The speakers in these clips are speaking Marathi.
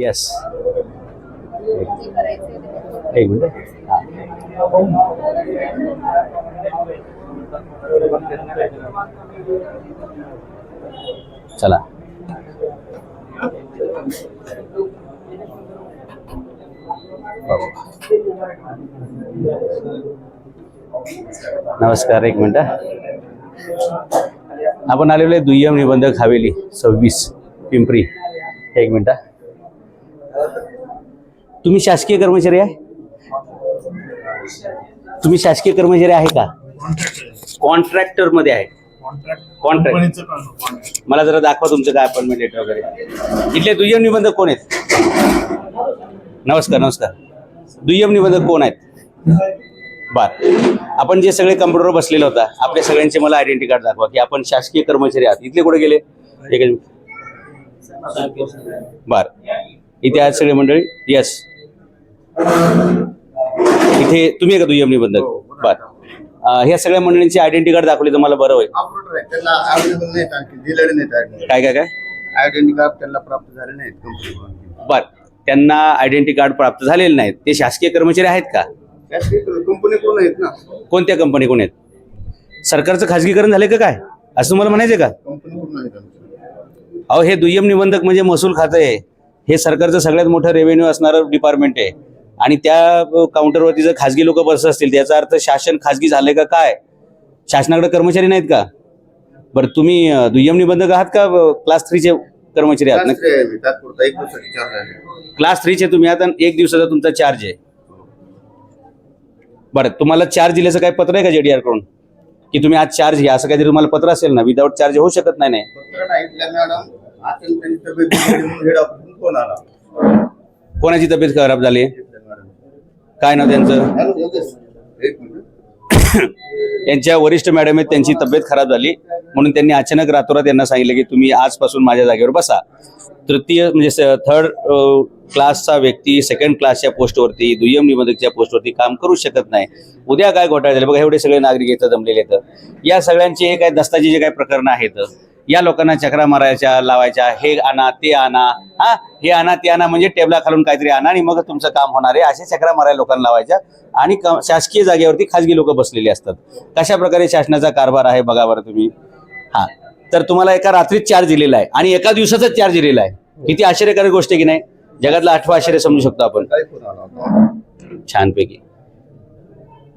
येस एक मिनिट. चला नमस्कार एक मिनिट. आपण आलेलो दुय्यम निबंधक हवेली सव्वीस पिंपरी एक मिनिट. तुम्ही शासकीय कर्मचारी आहे? तुम्ही शासकीय कर्मचारी आहे का? कॉन्ट्रॅक्टरमध्ये आहे. कॉन्ट्रॅक्ट मला जरा दाखवा तुमचं काय अपॉइंटमेंट लेटर वगैरे. इथले दुय्यम निबंधक कोण आहेत? नमस्कार नमस्कार. दुय्यम निबंधक कोण आहेत? बर. आपण जे सगळे कम्प्युटरवर बसलेले होता आपल्या सगळ्यांचे मला आयडेंटी कार्ड दाखवा की आपण शासकीय कर्मचारी आहात. इथले कुठे गेले? एक बर. इथे आहेत सगळे मंडळी यस इथे तुम्ही का दुय्यम निबंधक? बर. अं, ह्या सगळ्या मंडळींची आयडेंटी कार्ड दाखवली तर मला बरं होईल. त्यांना अवेलेबल दिलेले नाहीत काय काय काय? आयडेंटी कार्ड त्यांना प्राप्त झाले नाहीत कंपनीकडून बर. त्यांना आयडेंटी कार्ड प्राप्त झालेले नाहीत. ते शासकीय कर्मचारी आहेत का? कंपनीकडून आहेत ना. कोणत्या कंपनीकडून आहेत? सरकारचं खाजगीकरण झालं का काय? असं तुम्हाला म्हणायचं का? आहेत आमच्या अहो हे दुय्यम निबंधक म्हणजे महसूल खातं आहे. हे सरकारचं सगळ्यात मोठं रेव्हेन्यू असणारं डिपार्टमेंट आहे. आणि त्या काउंटरवरती जर खाजगी लोक बसत असतील त्याचा अर्थ शासन खाजगी झालंय का काय? शासनाकडे कर्मचारी नाहीत का? बरं तुम्ही दुय्यम निबंधक आहात का क्लास थ्रीचे कर्मचारी आहात? क्लास थ्रीचे तुम्ही आणि एक दिवसाचा तुमचा चार्ज आहे. बरं तुम्हाला चार्ज दिल्याचं काही पत्र आहे का जेडीआरकडून? की तुम्ही आज चार्ज घ्या असं काहीतरी तुम्हाला पत्र असेल ना विदाऊट चार्ज होऊ शकत नाही फोन आला कोणाची तब्येत खराब झाली? काय नाव त्यांचं? त्यांच्या वरिष्ठ मॅडम आहेत त्यांची तब्येत खराब झाली. म्हणून त्यांनी अचानक रातोरात यांना सांगितलं की तुम्ही आजपासून माझ्या जागेवर बसा. तृतीय म्हणजे थर्ड क्लासचा व्यक्ती सेकंड क्लासच्या पोस्टवरती दुय्यम निबंधकच्या पोस्टवरती काम करू शकत नाही. उद्या काय घोटाळे झाले? बघा एवढे सगळे नागरिक इथं जमलेले आहेत. या सगळ्यांचे हे काय दस्ताची जे काही प्रकरणं आहेत? या लोकांना चक्रा मारायच्या लावायच्या हे आणा ते आणा. हा हे आणा ते आणा म्हणजे टेबला खालून काहीतरी आणा आणि मग तुमचं काम होणार आहे. असे चक्रा मारायला लोकांना लावायच्या आणि शासकीय जागेवरती खाजगी लोक बसलेली असतात. कशा प्रकारे शासनाचा कारभार आहे बघा बरं तुम्ही. हा. तर तुम्हाला एका रात्रीत चार्ज दिलेला आहे आणि एका दिवसाचाच चार्ज दिलेला आहे. किती आश्चर्यकारक गोष्ट आहे की नाही? जगातला आठवा आश्चर्य समजू शकतो आपण. छानपैकी.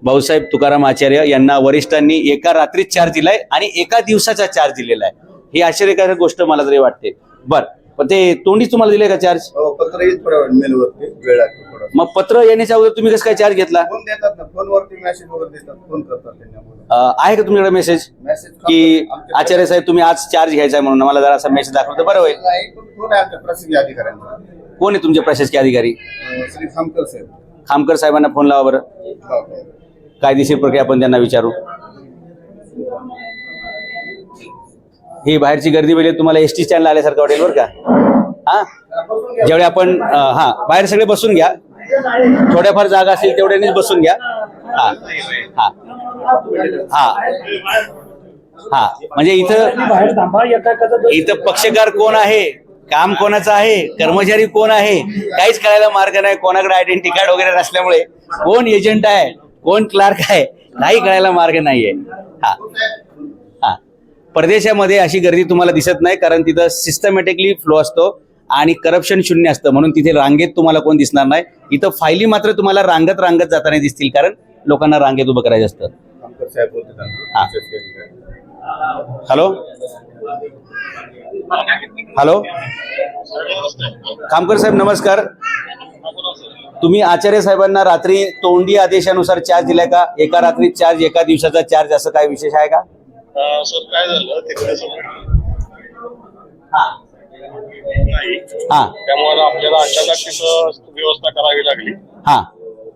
भाऊसाहेब तुकाराम आचार्य यांना वरिष्ठांनी एका रात्रीत चार्ज दिलाय आणि एका दिवसाचा चार्ज दिलेला आहे. ही आश्चर्यकारक गोष्ट मला तरी वाटते. बर. पण ते तोंडीच तुम्हाला दिले का चार्ज हो पत्र येईल थोड्या वेळ मेलवरती वेळ लागतो थोडा. मग पत्र येण्याच्या अगोदर तुम्ही कसं काय चार्ज घेतला? फोन देतात ना फोनवरती मेसेज वगैरे देतात फोन करतात त्यांनी आम्हाला. अं, आहे का तुमच्याकडे मेसेज मेसेज की आचार्य साहेब तुम्ही आज चार्ज घ्यायचा आहे म्हणून मला जरा असा मेसेज दाखवलं तर बरं होईल. फोन आहे आमच्या प्रसिद्धी अधिकाऱ्यांचा? कोण आहे तुमचे प्रशासकीय अधिकारी? अं, श्री खामकर साहेब. खामकर साहेबांना फोन लावा बरं. हो, हो. कायदेशीर प्रक्रिया आपण त्यांना विचारू. ही बाहेरची गर्दी म्हणजे तुम्हाला एस टी स्टँडला आल्यासारखं वाटेल बरं का? हा? ज्यावेळी आपण हा बाहेर सगळे बसून घ्या. थोड्याफार जागा असेल तेवढ्यानेच बसून घ्या. हा हा. हा. हा. म्हणजे इथं इथं पक्षकार कोण आहे? काम कोणाचं आहे? कर्मचारी कोण आहे? काहीच कळायला मार्ग नाही. कोणाकडे आयडेंटिटी कार्ड वगैरे नसल्यामुळे कोण एजंट आहे? कोण क्लार्क आहे? काही कळायला मार्ग नाहीये. हा. परदेशामध्ये अशी गर्दी तुम्हाला दिसत नाही कारण तिथं सिस्टमॅटिकली फ्लो असतो आणि करप्शन शून्य असतं. म्हणून तिथे रांगेत तुम्हाला कोण दिसणार नाही. इथं फायली मात्र तुम्हाला रांगत रांगत जाताना दिसतील कारण लोकांना रांगेत उभं करायचं असतं. हॅलो हॅलो खामकर साहेब नमस्कार. तुम्ही आचार्य साहेबांना रात्री तोंडी आदेशानुसार चार्ज दिलाय का? एका रात्री चार्ज एका दिवसाचा चार्ज असं काय विशेष आहे का? सर काय झालं? तिकडे नाही. हा. त्यामुळे आपल्याला अचानक तिथं व्यवस्था करावी लागली. हा.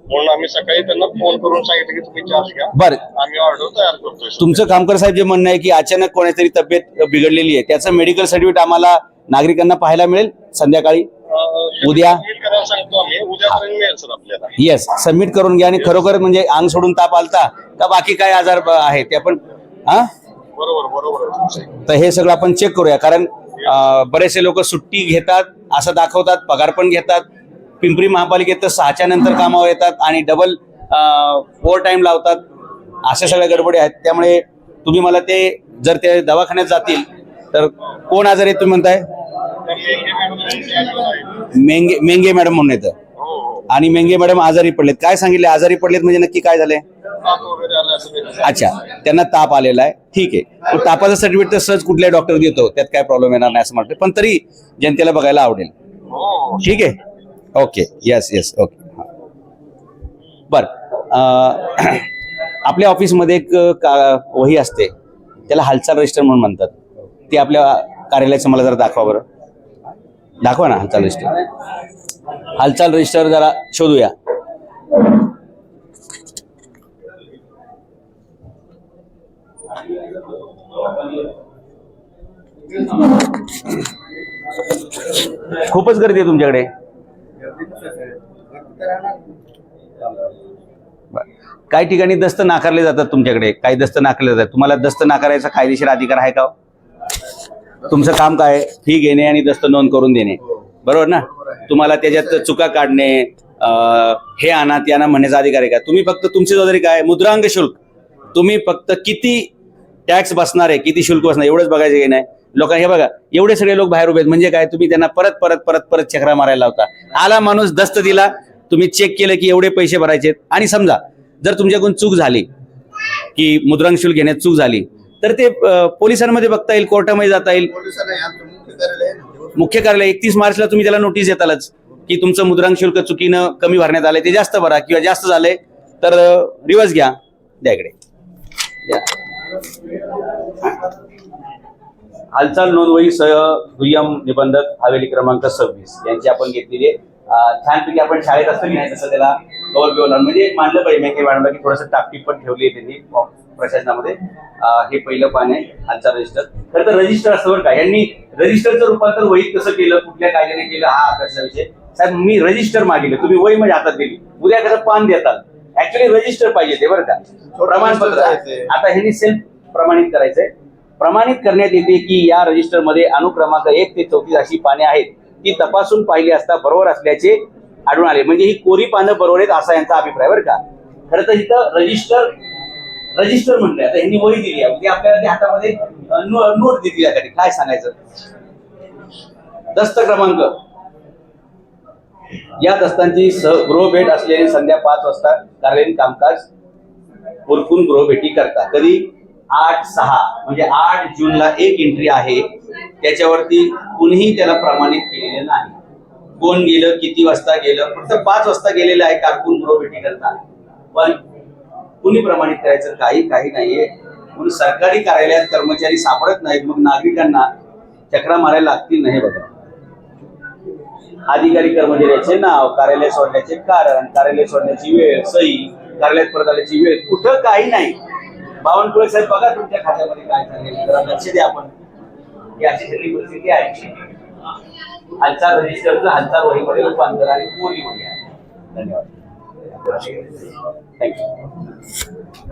म्हणून आम्ही सकाळी त्यांना फोन करून सांगितलं की तुम्ही चार्ज घ्या. बर. आम्ही ऑर्डर तयार करतोय. तुमचं खामकर साहेब जे म्हणणं आहे की अचानक कोणातरी तब्येत बिघडलेली आहे त्याचं मेडिकल सर्टिफिकेट आम्हाला नागरिकांना पाहायला मिळेल संध्याकाळी. उद्या? submit करायला सांगतो आम्ही. उद्यापर्यंत मिळेल सर आपल्याला. येस सबमिट करून घ्या आणि खरोखर म्हणजे अंग सोडून ताप आलता का बाकी काय आजार ब- आहे ते आपण हा? तर हे सगळं आपण चेक करूया. कारण बरेचसे लोक सुट्टी घेतात असं दाखवतात पगार पण घेतात. पिंपरी महापालिकेत तर सहाच्या नंतर कामावर येतात आणि डबल ओव्हर टाईम लावतात. अशा सगळ्या गडबडी आहेत. त्यामुळे तुम्ही मला ते जर ते दवाखान्यात जातील तर कोण आजारी तुम्ही म्हणताय? मेंगे. मेंगे मॅडम म्हणून येतं. आणि मेंगे मॅडम आजारी पडलेत. काय सांगितले? आजारी पडलेत म्हणजे नक्की काय काही. अच्छा त्यांना ताप आलेला आहे. ठीक आहे. तापाचं सर्टिफिकेट तर सहज कुठल्या डॉक्टर देतो त्यात काय प्रॉब्लेम येणार नाही असं म्हणतो पण तरी जनतेला बघायला आवडेल. हो. ठीक आहे? ओके येस येस ओके बर. आपल्या ऑफिसमध्ये एक का वही असते. त्याला हालचाल रजिस्टर म्हणून म्हणतात. ते आपल्या कार्यालयाचं मला जरा दाखवा बरं. दाखवा ना हालचाल रजिस्टर हालचाल रजिस्टर जरा शोधूया. खूपच गर्दी आहे तुमच्याकडे. काही ठिकाणी दस्त नाकारले जातात तुमच्याकडे. काही दस्त नाकारले जातात. तुम्हाला दस्त नाकारायचा कायदेशीर अधिकार आहे का हो? तुमचं काम काय आहे? फी घेणे आणि दस्त नोंद करून देणे. बरोबर ना? तुम्हाला त्याच्यात चुका काढणे हे आणा ते आणा म्हणण्याचा अधिकार आहे का? तुम्ही फक्त तुमची जबाबदारी काय? मुद्रांक शुल्क. तुम्ही फक्त किती टॅक्स बसणार आहे किती शुल्क बसणार एवढंच बघायचं काही नाही? लोक हे बघा एवढे सगळे लोक बाहेर उभे आहेत. म्हणजे काय? तुम्ही त्यांना परत परत परत परत चक्रा मारायला लावता. आला माणूस दस्त दिला तुम्ही चेक केलं की एवढे पैसे भरायचे आणि समजा जर तुमच्याकडून चूक झाली की मुद्रांक शुल्क घेण्यात चूक झाली तर ते पोलिसांमध्ये बघता येईल कोर्टामध्ये जाता येईल. मुख्य कार्यालय एकतीस मार्चला तुम्ही त्याला नोटीस येतालच की तुमचं मुद्रांक शुल्क चुकीनं कमी भरण्यात आलंय ते जास्त भरा किंवा जास्त झालंय. तर रिवर्स घ्या. द्याकडे हालचाल नोंदवही सह दुय्यम निबंधक हवेली क्रमांक सव्वीस. यांची आपण घेतलेली आहे. छानपैकी आपण शाळेत असतो की नाही तसं त्याला कवर बिवर म्हणजे मानलं पाहिजे मी मॅडमला की थोडंसं टापटीप पण ठेवली आहे त्यांनी. प्रशासनामध्ये हे पहिलं पान आहे हालचाल रजिस्टर खरं तर रजिस्टर असतं बरं का. यांनी रजिस्टरचं रूपांतर वहीत कसं केलं कुठल्या कायद्याने केलं हा अभ्यासाचा विषय. साहेब मी रजिस्टर मागितलं. तुम्ही वही म्हणजे हातात दिली. उद्या कसं पान देतात. ऍक्च्युली रजिस्टर पाहिजे ते बरं का. प्रमाणपत्र. आता ह्यांनी सेल्फ प्रमाणित करायचंय. प्रमाणित करण्यात येते की या रजिस्टरमध्ये अनुक्रमांक एक ते चौतीस अशी पाने आहेत. ती तपासून पाहिली असता बरोबर असल्याचे आढळून आले. म्हणजे ही कोरी पानं बरोबर आहेत असा यांचा अभिप्राय बरं का. खरं तर इथं रजिस्टर रजिस्टर म्हटलंय. आता ह्यांनी वही दिली आहे. म्हणजे आपल्याला त्या हातामध्ये नोट दिली यासाठी काय सांगायचं? दस्त क्रमांक या दस्तांची गृह भेट असलेली संध्या पाच वाजता कार्यालयीन कामकाज उरकून गृहभेटी करता कधी? आठ सहा. म्हणजे आठ जूनला एक एंट्री आहे. त्याच्यावरती कुणीही त्याला प्रमाणित केलेलं नाही. कोण गेलं किती वाजता गेलं? फक्त पाच वाजता गेलेलं आहे कारकून गृहभेटी करता पण कुणी प्रमाणित करायचं? काही काही नाहीये. म्हणून सरकारी कार्यालयात कर्मचारी सापडत नाहीत. मग नागरिकांना चक्रा मारायला लागतील नाही बघा अधिकारी कर्मचाऱ्याचे नाव कार्यालय सोडण्याचे कारण कार्यालय सोडण्याची वेळ सही कार्यालयात परत आल्याची वेळ कुठं काही नाही. बावनकुळे साहेब बघा तुमच्या खात्यामध्ये काय चाललंय जरा लक्ष द्या आपण. ही अशी सगळी परिस्थिती आहे. हालचाल रजिस्टरचं हालचाल वहीमध्ये रूपांतर आणि पोरी आहे. धन्यवाद. Thank you.